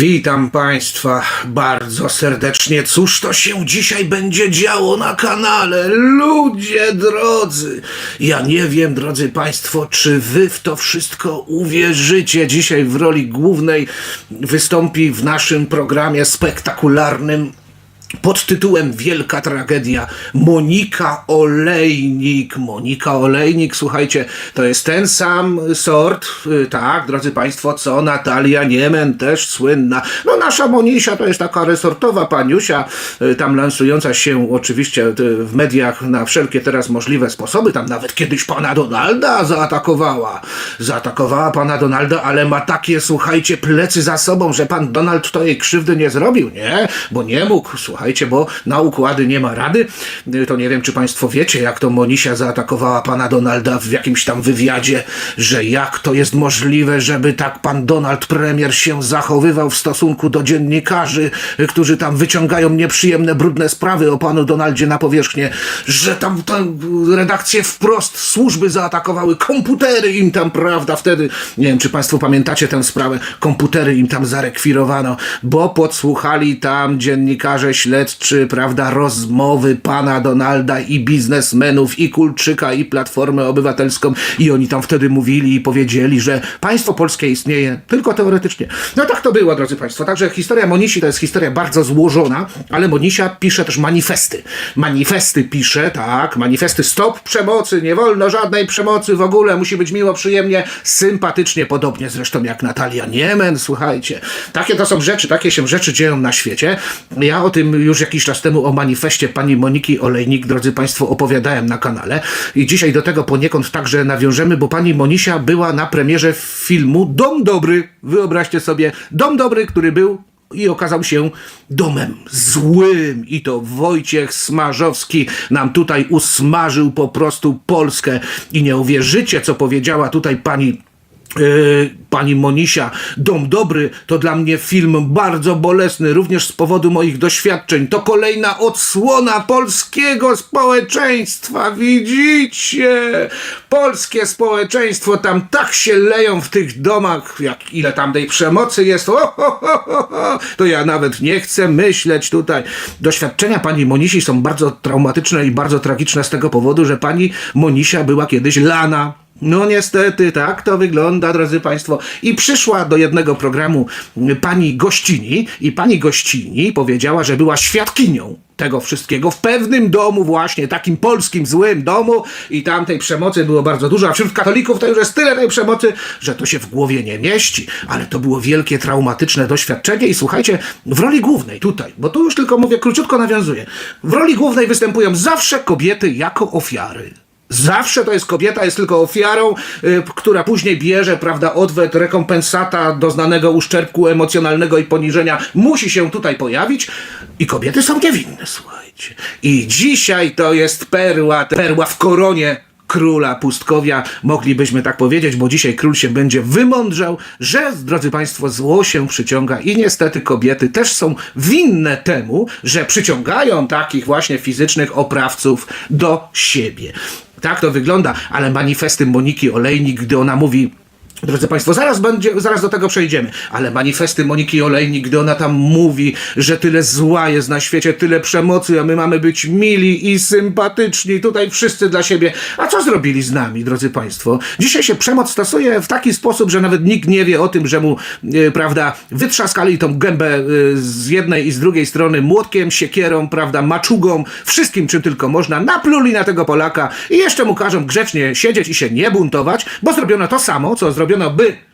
Witam Państwa bardzo serdecznie. Cóż to się dzisiaj będzie działo na kanale? Ludzie drodzy, ja nie wiem, drodzy Państwo, czy Wy w to wszystko uwierzycie. Dzisiaj w roli głównej wystąpi w naszym programie spektakularnym pod tytułem Wielka Tragedia Monika Olejnik. Monika Olejnik, słuchajcie, to jest ten sam sort, y, tak, drodzy Państwo, co Natalia Niemen, też słynna. No nasza Monisia to jest taka resortowa paniusia, y, tam lansująca się oczywiście y, w mediach na wszelkie teraz możliwe sposoby, tam nawet kiedyś pana Donalda zaatakowała. Zaatakowała pana Donalda, ale ma takie, słuchajcie, plecy za sobą, że pan Donald to jej krzywdy nie zrobił, nie? Bo nie mógł, słuchajcie, bo na układy nie ma rady. To nie wiem, czy państwo wiecie, jak to Monisia zaatakowała pana Donalda w jakimś tam wywiadzie, że jak to jest możliwe, żeby tak pan Donald premier się zachowywał w stosunku do dziennikarzy, którzy tam wyciągają nieprzyjemne, brudne sprawy o panu Donaldzie na powierzchnię, że tam tę redakcję wprost służby zaatakowały, komputery im tam, prawda, wtedy, nie wiem, czy państwo pamiętacie tę sprawę, komputery im tam zarekwirowano, bo podsłuchali tam dziennikarze śledczy, prawda, rozmowy pana Donalda i biznesmenów, i Kulczyka, i Platformę Obywatelską i oni tam wtedy mówili i powiedzieli, że państwo polskie istnieje tylko teoretycznie. No tak to było, drodzy państwo. Także historia Monisi to jest historia bardzo złożona, ale Monisia pisze też manifesty. Manifesty pisze, tak, manifesty stop przemocy, nie wolno żadnej przemocy w ogóle, musi być miło, przyjemnie, sympatycznie, podobnie zresztą jak Natalia Niemen, słuchajcie. Takie to są rzeczy, takie się rzeczy dzieją na świecie. Ja o tym już jakiś czas temu o manifestie pani Moniki Olejnik, drodzy państwo, opowiadałem na kanale i dzisiaj do tego poniekąd także nawiążemy, bo pani Monisia była na premierze filmu Dom Dobry. Wyobraźcie sobie, Dom Dobry, który był i okazał się domem złym. I to Wojciech Smarzowski nam tutaj usmażył po prostu Polskę. I nie uwierzycie, co powiedziała tutaj pani. Yy, pani Monisia, Dom Dobry to dla mnie film bardzo bolesny, również z powodu moich doświadczeń. To kolejna odsłona polskiego społeczeństwa. Widzicie? Polskie społeczeństwo tam tak się leją w tych domach, jak ile tam tej przemocy jest. O, ho, ho, ho. To ja nawet nie chcę myśleć tutaj. Doświadczenia pani Monisi są bardzo traumatyczne i bardzo tragiczne z tego powodu, że pani Monisia była kiedyś lana. No niestety, tak to wygląda, drodzy Państwo. I przyszła do jednego programu pani Gościni i pani Gościni powiedziała, że była świadkinią tego wszystkiego w pewnym domu właśnie, takim polskim złym domu i tam tej przemocy było bardzo dużo, a wśród katolików to już jest tyle tej przemocy, że to się w głowie nie mieści, ale to było wielkie, traumatyczne doświadczenie i słuchajcie, w roli głównej tutaj, bo tu już tylko mówię, króciutko nawiązuję, w roli głównej występują zawsze kobiety jako ofiary. Zawsze to jest kobieta, jest tylko ofiarą, y, która później bierze, prawda, odwet, rekompensata doznanego uszczerbku emocjonalnego i poniżenia musi się tutaj pojawić i kobiety są niewinne, słuchajcie. I dzisiaj to jest perła, perła w koronie króla pustkowia, moglibyśmy tak powiedzieć, bo dzisiaj król się będzie wymądrzał, że, drodzy Państwo, zło się przyciąga i niestety kobiety też są winne temu, że przyciągają takich właśnie fizycznych oprawców do siebie. Tak to wygląda, ale manifesty Moniki Olejnik, gdy ona mówi Drodzy Państwo, zaraz, będzie, zaraz do tego przejdziemy, ale manifesty Moniki Olejnik, gdy ona tam mówi, że tyle zła jest na świecie, tyle przemocy, a my mamy być mili i sympatyczni, tutaj wszyscy dla siebie. A co zrobili z nami, drodzy Państwo? Dzisiaj się przemoc stosuje w taki sposób, że nawet nikt nie wie o tym, że mu, e, prawda, wytrzaskali tą gębę e, z jednej i z drugiej strony młotkiem, siekierą, prawda, maczugą, wszystkim czym tylko można, napluli na tego Polaka i jeszcze mu każą grzecznie siedzieć i się nie buntować, bo zrobiono to samo, co zrobiono by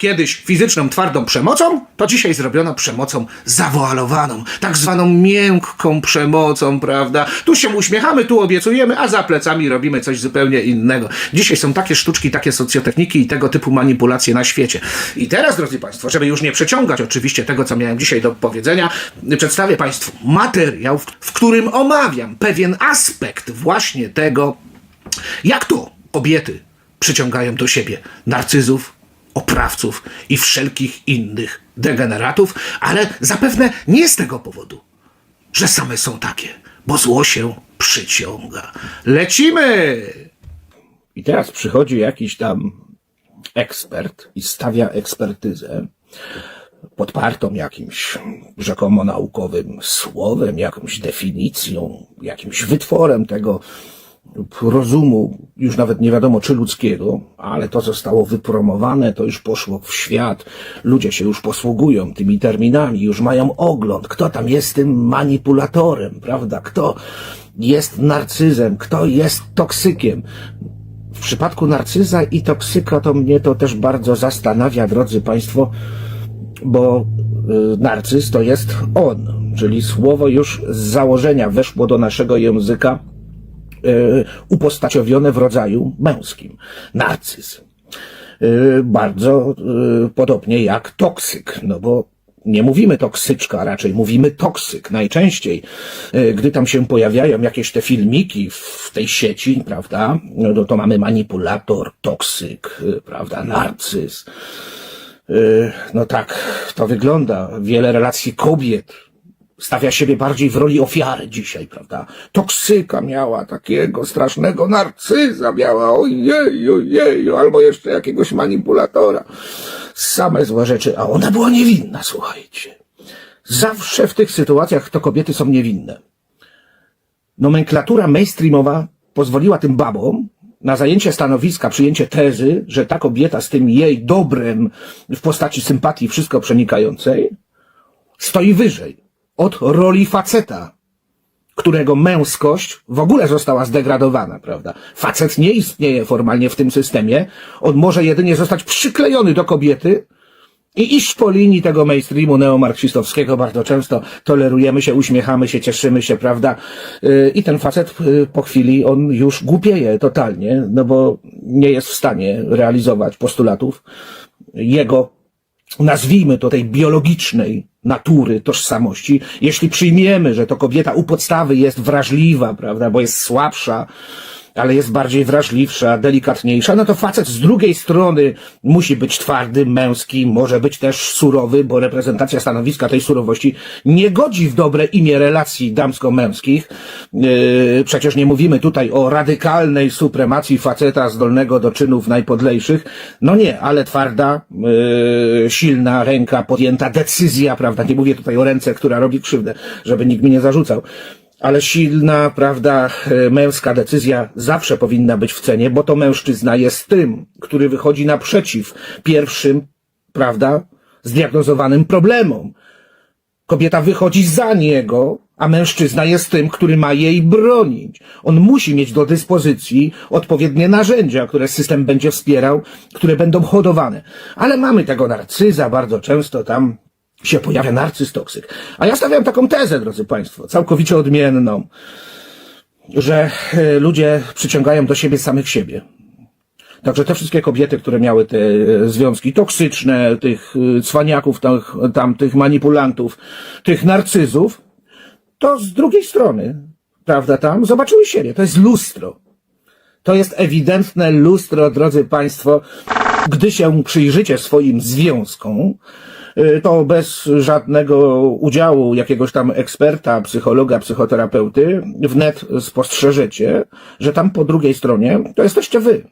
kiedyś fizyczną, twardą przemocą, to dzisiaj zrobiono przemocą zawoalowaną, tak zwaną miękką przemocą, prawda? Tu się uśmiechamy, tu obiecujemy, a za plecami robimy coś zupełnie innego. Dzisiaj są takie sztuczki, takie socjotechniki i tego typu manipulacje na świecie. I teraz, drodzy Państwo, żeby już nie przeciągać oczywiście tego, co miałem dzisiaj do powiedzenia, przedstawię Państwu materiał, w którym omawiam pewien aspekt właśnie tego, jak to kobiety przyciągają do siebie narcyzów, oprawców i wszelkich innych degeneratów, ale zapewne nie z tego powodu, że same są takie, bo zło się przyciąga. Lecimy! I teraz przychodzi jakiś tam ekspert i stawia ekspertyzę, podpartą jakimś rzekomo naukowym słowem, jakąś definicją, jakimś wytworem tego rozumu, już nawet nie wiadomo czy ludzkiego, ale to zostało wypromowane, to już poszło w świat. Ludzie się już posługują tymi terminami, już mają ogląd, kto tam jest tym manipulatorem, prawda? Kto jest narcyzem, kto jest toksykiem. W przypadku narcyza i toksyka to mnie to też bardzo zastanawia, drodzy Państwo, bo y, narcyz to jest on, czyli słowo już z założenia weszło do naszego języka upostaciowione w rodzaju męskim. Narcyz. Y, Bardzo y, podobnie jak toksyk, no bo nie mówimy toksyczka, raczej mówimy toksyk. Najczęściej, gdy tam się pojawiają jakieś te filmiki w tej sieci, prawda, no to mamy manipulator, toksyk, prawda, narcyz. No tak, to wygląda. Wiele relacji kobiet stawia siebie bardziej w roli ofiary dzisiaj, prawda? Toksyka miała takiego strasznego narcyza, miała ojej, ojej, albo jeszcze jakiegoś manipulatora. Same złe rzeczy, a ona była niewinna, słuchajcie. Zawsze w tych sytuacjach to kobiety są niewinne. Nomenklatura mainstreamowa pozwoliła tym babom na zajęcie stanowiska, przyjęcie tezy, że ta kobieta z tym jej dobrem w postaci sympatii wszystko przenikającej stoi wyżej od roli faceta, którego męskość w ogóle została zdegradowana, prawda? Facet nie istnieje formalnie w tym systemie. On może jedynie zostać przyklejony do kobiety, i iść po linii tego mainstreamu neomarksistowskiego bardzo często tolerujemy się, uśmiechamy się, cieszymy się, prawda? Yy, I ten facet yy, po chwili on już głupieje totalnie, no bo nie jest w stanie realizować postulatów jego, nazwijmy to tej biologicznej natury, tożsamości. Jeśli przyjmiemy, że to kobieta u podstawy jest wrażliwa, prawda, bo jest słabsza, ale jest bardziej wrażliwsza, delikatniejsza, no to facet z drugiej strony musi być twardy, męski, może być też surowy, bo reprezentacja stanowiska tej surowości nie godzi w dobre imię relacji damsko-męskich. Yy, przecież nie mówimy tutaj o radykalnej supremacji faceta zdolnego do czynów najpodlejszych. No nie, ale twarda, yy, silna ręka, podjęta decyzja, prawda? Nie mówię tutaj o ręce, która robi krzywdę, żeby nikt mi nie zarzucał ale silna, prawda, e, męska decyzja zawsze powinna być w cenie, bo to mężczyzna jest tym, który wychodzi naprzeciw pierwszym, prawda, zdiagnozowanym problemom. Kobieta wychodzi za niego, a mężczyzna jest tym, który ma jej bronić. On musi mieć do dyspozycji odpowiednie narzędzia, które system będzie wspierał, które będą hodowane. Ale mamy tego narcyza bardzo często tam się pojawia narcyz toksyk. A ja stawiam taką tezę, drodzy Państwo, całkowicie odmienną, że e, ludzie przyciągają do siebie samych siebie. Także te wszystkie kobiety, które miały te e, związki toksyczne, tych e, cwaniaków, tych, tam, tych manipulantów, tych narcyzów, to z drugiej strony, prawda, tam zobaczyły siebie. To jest lustro. To jest ewidentne lustro, drodzy Państwo, gdy się przyjrzycie swoim związkom, to bez żadnego udziału jakiegoś tam eksperta, psychologa, psychoterapeuty, wnet spostrzeżecie, że tam po drugiej stronie to jesteście wy.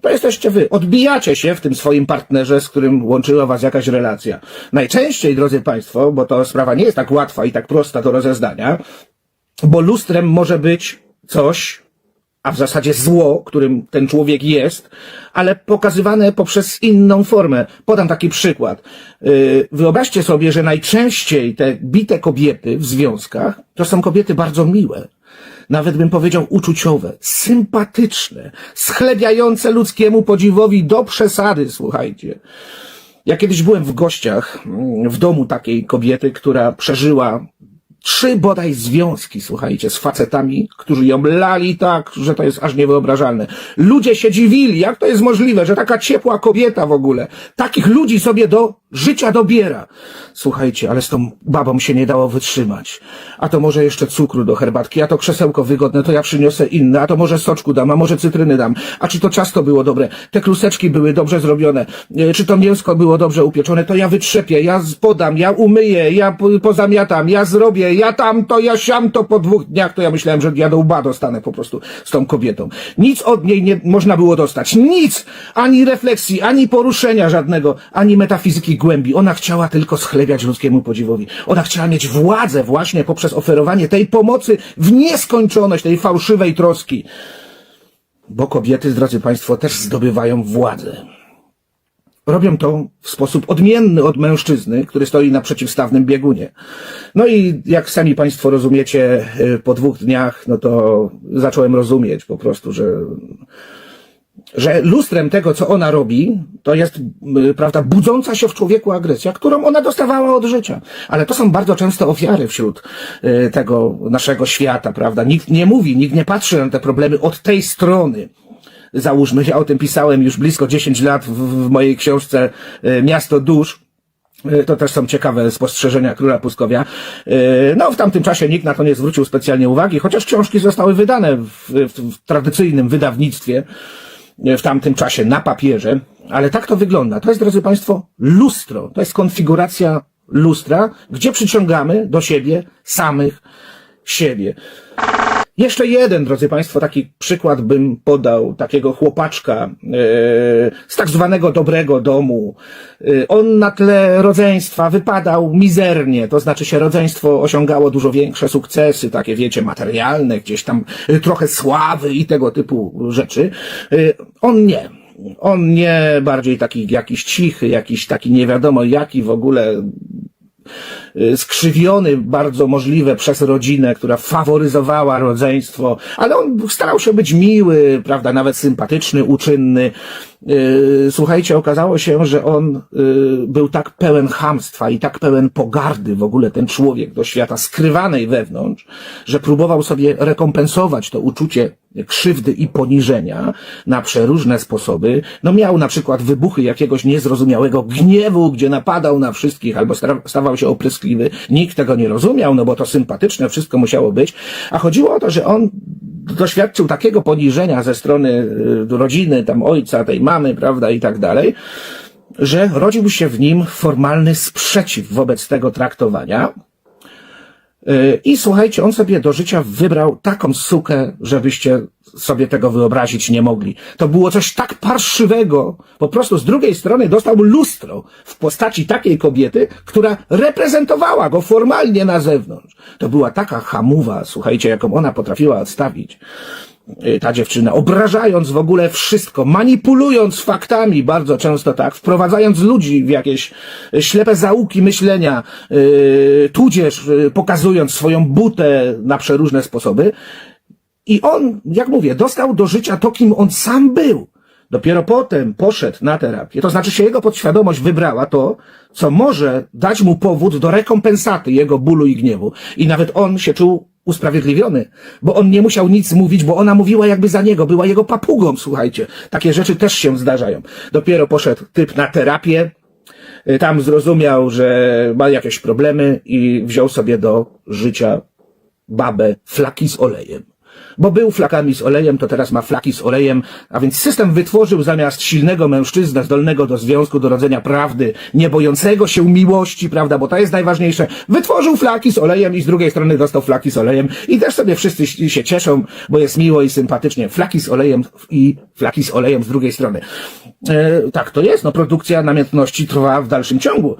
To jesteście wy. Odbijacie się w tym swoim partnerze, z którym łączyła was jakaś relacja. Najczęściej, drodzy Państwo, bo to sprawa nie jest tak łatwa i tak prosta do rozeznania, bo lustrem może być coś, a w zasadzie zło, którym ten człowiek jest, ale pokazywane poprzez inną formę. Podam taki przykład. Yy, Wyobraźcie sobie, że najczęściej te bite kobiety w związkach to są kobiety bardzo miłe. Nawet bym powiedział uczuciowe, sympatyczne, schlebiające ludzkiemu podziwowi do przesady, słuchajcie. Ja kiedyś byłem w gościach mm, w domu takiej kobiety, która przeżyła trzy bodaj związki, słuchajcie, z facetami, którzy ją lali tak, że to jest aż niewyobrażalne. Ludzie się dziwili, jak to jest możliwe, że taka ciepła kobieta w ogóle takich ludzi sobie do życia dobiera. Słuchajcie, ale z tą babą się nie dało wytrzymać. A to może jeszcze cukru do herbatki, a to krzesełko wygodne, to ja przyniosę inne, a to może soczku dam, a może cytryny dam, a czy to ciasto było dobre, te kluseczki były dobrze zrobione, e, czy to mięsko było dobrze upieczone, to ja wytrzepię, ja podam, ja umyję, ja po- pozamiatam, ja zrobię, ja tam to, ja siam to po dwóch dniach, to ja myślałem, że ja do łba dostanę po prostu z tą kobietą. Nic od niej nie można było dostać. Nic! Ani refleksji, ani poruszenia żadnego, ani metafizyki głębi. Ona chciała tylko schlebiać ludzkiemu podziwowi. Ona chciała mieć władzę właśnie poprzez oferowanie tej pomocy w nieskończoność, tej fałszywej troski. Bo kobiety, drodzy Państwo, też zdobywają władzę. Robią to w sposób odmienny od mężczyzny, który stoi na przeciwstawnym biegunie. No i jak sami Państwo rozumiecie, y, po dwóch dniach, no to zacząłem rozumieć po prostu, że, że lustrem tego, co ona robi, to jest, y, prawda, budząca się w człowieku agresja, którą ona dostawała od życia. Ale to są bardzo często ofiary wśród y, tego naszego świata, prawda? Nikt nie mówi, nikt nie patrzy na te problemy od tej strony załóżmy, ja o tym pisałem już blisko 10 lat w, w mojej książce e, Miasto Dusz. E, To też są ciekawe spostrzeżenia króla Puskowia. E, No, w tamtym czasie nikt na to nie zwrócił specjalnie uwagi, chociaż książki zostały wydane w, w, w tradycyjnym wydawnictwie w tamtym czasie na papierze. Ale tak to wygląda. To jest, drodzy Państwo, lustro. To jest konfiguracja lustra, gdzie przyciągamy do siebie samych siebie. Jeszcze jeden, drodzy Państwo, taki przykład bym podał takiego chłopaczka e, z tak zwanego dobrego domu. E, on na tle rodzeństwa wypadał mizernie, to znaczy się rodzeństwo osiągało dużo większe sukcesy, takie wiecie, materialne, gdzieś tam e, trochę sławy i tego typu rzeczy. On nie. On nie, bardziej taki jakiś cichy, jakiś taki nie wiadomo jaki w ogóle skrzywiony bardzo możliwe przez rodzinę, która faworyzowała rodzeństwo, ale on starał się być miły, prawda, nawet sympatyczny, uczynny. Y, Słuchajcie, okazało się, że on y, był tak pełen chamstwa i tak pełen pogardy w ogóle ten człowiek do świata skrywanej wewnątrz, że próbował sobie rekompensować to uczucie krzywdy i poniżenia na przeróżne sposoby. No miał na przykład wybuchy jakiegoś niezrozumiałego gniewu, gdzie napadał na wszystkich albo sta- stawał się opryskliwy. Nikt tego nie rozumiał, no bo to sympatyczne wszystko musiało być. A chodziło o to, że on doświadczył takiego poniżenia ze strony y, rodziny, tam ojca, tej mamy, prawda, i tak dalej, że rodził się w nim formalny sprzeciw wobec tego traktowania. Y, I słuchajcie, on sobie do życia wybrał taką sukę, żebyście sobie tego wyobrazić nie mogli. To było coś tak parszywego. Po prostu z drugiej strony dostał lustro w postaci takiej kobiety, która reprezentowała go formalnie na zewnątrz. To była taka hamuwa, słuchajcie, jaką ona potrafiła odstawić ta dziewczyna, obrażając w ogóle wszystko, manipulując faktami bardzo często tak, wprowadzając ludzi w jakieś y, ślepe zaułki myślenia, yy, tudzież yy, pokazując swoją butę na przeróżne sposoby. I on, jak mówię, dostał do życia to, kim on sam był. Dopiero potem poszedł na terapię. To znaczy się jego podświadomość wybrała to, co może dać mu powód do rekompensaty jego bólu i gniewu. I nawet on się czuł usprawiedliwiony, bo on nie musiał nic mówić, bo ona mówiła jakby za niego, była jego papugą, słuchajcie. Takie rzeczy też się zdarzają. Dopiero poszedł typ na terapię, y, tam zrozumiał, że ma jakieś problemy i wziął sobie do życia babę flaki z olejem. Bo był flakami z olejem, to teraz ma flaki z olejem, a więc system wytworzył zamiast silnego mężczyznę zdolnego do związku, do rodzenia prawdy, nie bojącego się miłości, prawda, bo to jest najważniejsze, wytworzył flaki z olejem i z drugiej strony dostał flaki z olejem i też sobie wszyscy się cieszą, bo jest miło i sympatycznie. Flaki z olejem i flaki z olejem z drugiej strony. E, tak to jest, no produkcja namiętności trwa w dalszym ciągu.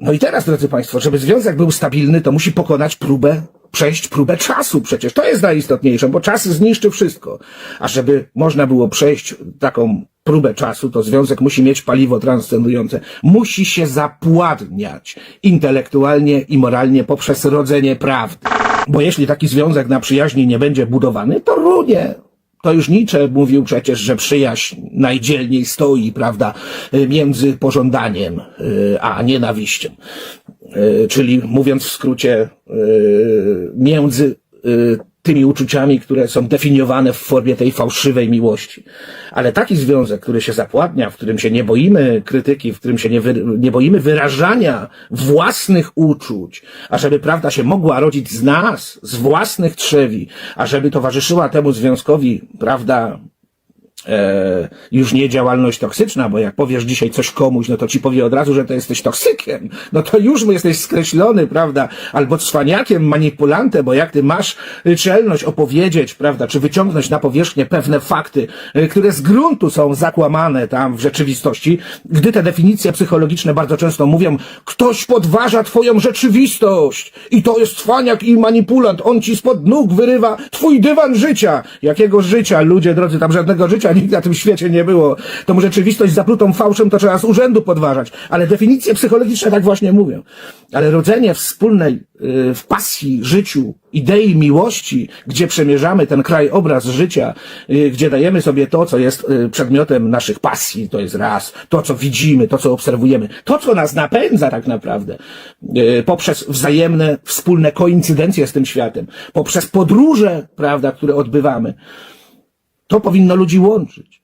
No i teraz, drodzy Państwo, żeby związek był stabilny, to musi pokonać próbę, przejść próbę czasu przecież. To jest najistotniejsze, bo czas zniszczy wszystko. A żeby można było przejść taką próbę czasu, to związek musi mieć paliwo transcendujące. Musi się zapładniać intelektualnie i moralnie poprzez rodzenie prawdy. Bo jeśli taki związek na przyjaźni nie będzie budowany, to runie. To już Nietzsche mówił przecież, że przyjaźń najdzielniej stoi, prawda, między pożądaniem y, a nienawiścią. Y, Czyli mówiąc w skrócie, y, między y, tymi uczuciami, które są definiowane w formie tej fałszywej miłości. Ale taki związek, który się zapładnia, w którym się nie boimy krytyki, w którym się nie, wy, nie boimy wyrażania własnych uczuć, a żeby prawda się mogła rodzić z nas, z własnych trzewi, a żeby towarzyszyła temu związkowi, prawda, e, już nie działalność toksyczna, bo jak powiesz dzisiaj coś komuś, no to ci powie od razu, że to jesteś toksykiem. No to już jesteś skreślony, prawda? Albo cwaniakiem, manipulantem, bo jak ty masz y, czelność opowiedzieć, prawda, czy wyciągnąć na powierzchnię pewne fakty, y, które z gruntu są zakłamane tam w rzeczywistości, gdy te definicje psychologiczne bardzo często mówią, ktoś podważa twoją rzeczywistość i to jest cwaniak i manipulant, on ci spod nóg wyrywa twój dywan życia. Jakiego życia, ludzie drodzy, tam żadnego życia nikt na tym świecie nie było. Tą rzeczywistość zaplutą fałszem to trzeba z urzędu podważać, ale definicje psychologiczne tak właśnie mówią. Ale rodzenie wspólnej y, w pasji, życiu, idei miłości, gdzie przemierzamy ten krajobraz życia, y, gdzie dajemy sobie to, co jest y, przedmiotem naszych pasji, to jest raz, to, co widzimy, to, co obserwujemy, to, co nas napędza tak naprawdę, poprzez wzajemne, wspólne koincydencje z tym światem, poprzez podróże, prawda, które odbywamy. To powinno ludzi łączyć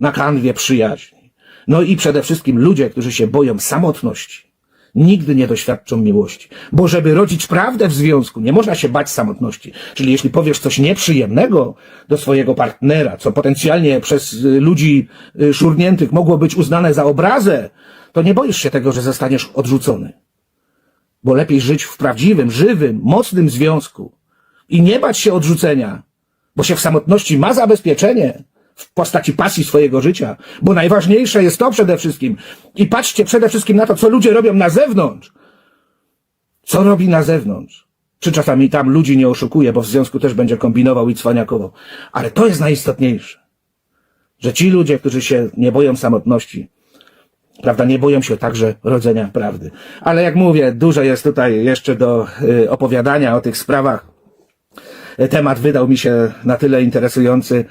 na kanwie przyjaźni. No i przede wszystkim ludzie, którzy się boją samotności, nigdy nie doświadczą miłości. Bo żeby rodzić prawdę w związku, nie można się bać samotności. Czyli jeśli powiesz coś nieprzyjemnego do swojego partnera, co potencjalnie przez y, ludzi y, szurniętych mogło być uznane za obrazę, to nie boisz się tego, że zostaniesz odrzucony. Bo lepiej żyć w prawdziwym, żywym, mocnym związku i nie bać się odrzucenia, bo się w samotności ma zabezpieczenie w postaci pasji swojego życia, bo najważniejsze jest to przede wszystkim. I patrzcie przede wszystkim na to, co ludzie robią na zewnątrz. Co robi na zewnątrz? Czy czasami tam ludzi nie oszukuje, bo w związku też będzie kombinował i cwaniakował. Ale to jest najistotniejsze. Że ci ludzie, którzy się nie boją samotności, prawda, nie boją się także rodzenia prawdy. Ale jak mówię, dużo jest tutaj jeszcze do y, opowiadania o tych sprawach temat wydał mi się na tyle interesujący,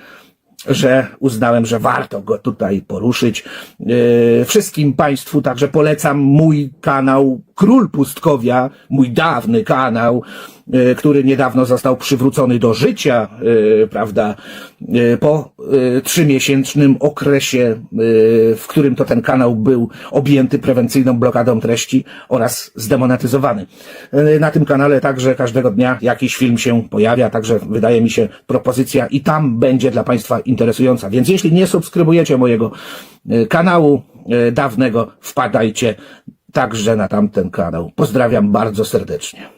że uznałem, że warto go tutaj poruszyć. Yy, Wszystkim Państwu także polecam mój kanał Król Pustkowia, mój dawny kanał, yy, który niedawno został przywrócony do życia, yy, prawda, yy, po trzymiesięcznym okresie, w którym to ten kanał był objęty prewencyjną blokadą treści oraz zdemonetyzowany. Na tym kanale także każdego dnia jakiś film się pojawia, także wydaje mi się propozycja i tam będzie dla Państwa interesująca. Więc jeśli nie subskrybujecie mojego kanału dawnego, wpadajcie także na tamten kanał. Pozdrawiam bardzo serdecznie.